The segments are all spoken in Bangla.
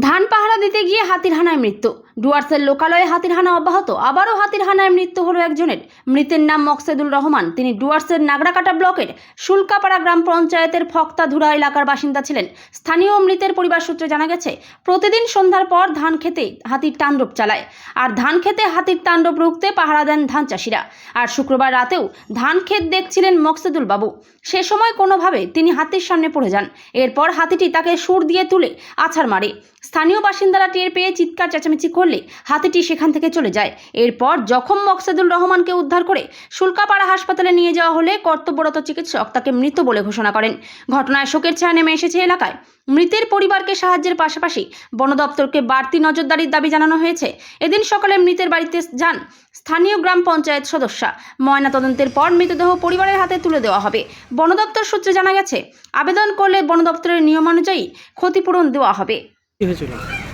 ধান পাহারা দিতে গিয়ে হাতির হানায় মৃত্যু। ডুয়ার্সের লোকালয়ে হাতির হানা অব্যাহত। আবারও হাতির হানায় মৃত্যু হলো একজনের। মৃতের নাম মকসেদুল রহমান। তিনি ডুয়ার্সের নাগরাকাটা ব্লকের শুল্কাপাড়া গ্রাম পঞ্চায়েতের ফক্তাধুরা এলাকার বাসিন্দা ছিলেন। স্থানীয় মৃতের পরিবার সূত্রে জানা গেছে, প্রতিদিন সন্ধ্যার পর ধান খেতে হাতির তাণ্ডব চালায়। আর ধান খেতে হাতির তাণ্ডব রুখতে পাহারা দেন ধান চাষিরা। আর শুক্রবার রাতেও ধান ক্ষেত দেখছিলেন মকসেদুল বাবু। সে সময় কোনোভাবে তিনি হাতির সামনে পড়ে যান। এরপর হাতিটি তাকে সুর দিয়ে তুলে আছাড় মারে। স্থানীয় বাসিন্দারা টের পেয়ে চিৎকার, চেঁচামেচি করলে হাতিটি সেখান থেকে চলে যায়। এরপর জখম মকসেদুল রহমানকে উদ্ধার করে শুল্কাপাড়া হাসপাতালে নিয়ে যাওয়া হলে কর্তব্যরত চিকিৎসক তাকে মৃত বলে ঘোষণা করেন। ঘটনায় শোকের ছায়া নেমে এসেছে এলাকায়। মৃতের পরিবারকে সাহায্যের পাশাপাশি বন দপ্তরকে বাড়তি নজরদারির দাবি জানানো হয়েছে। এদিন সকালে মৃতের বাড়িতে যান স্থানীয় গ্রাম পঞ্চায়েত সদস্যা। ময়নাতদন্তের পর মৃতদেহ পরিবারের হাতে তুলে দেওয়া হবে। বন দপ্তর সূত্রে জানা গেছে, আবেদন করলে বন দপ্তরের নিয়মানুযায়ী ক্ষতিপূরণ দেওয়া হবে।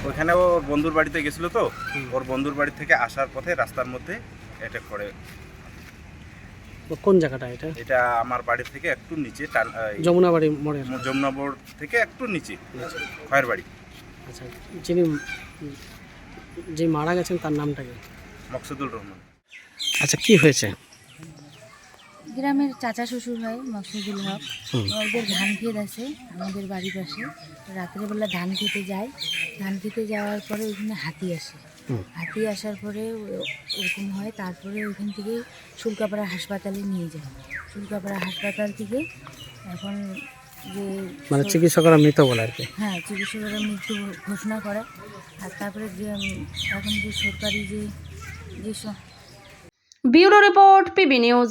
ওইখানে ও বন্ধুর বাড়িতে গেছিল তো ওর বন্ধুর বাড়ি থেকে আসার পথে রাস্তার মধ্যে অ্যাটাক করে। কোন জায়গাটা এটা? এটা আমার বাড়ি থেকে একটু নিচে যমুনা বাড়ি মোড়ে যমুনা যমুনাবর থেকে একটু নিচে খয়ের বাড়ি। আচ্ছা যিনি যে মারা গেছেন তার নামটা কি? মকসুদুল রহমান। আচ্ছা কি হয়েছে? গ্রামের চাচা শ্বশুর হয় মকসুদুল হক। ওদের ধান ক্ষেত আছে আমাদের বাড়ির পাশে। রাত্রেবেলা ধান খেতে যায় ধান খেতে যাওয়ার পরে ওইখানে হাতি আসে। হাতি আসার পরে ওরকম হয় তারপরে ওইখান থেকে শুল্কাপাড়া হাসপাতালে নিয়ে যায়। শুল্কাপাড়া হাসপাতাল থেকে এখন যে মানে চিকিৎসকরা মৃত বলে আর কি? হ্যাঁ চিকিৎসকরা মৃত্যু ঘোষণা করে। আর তারপরে যে এখন যে সরকারি যে যে স- ব্যুরো রিপোর্ট পিবি নিউজ।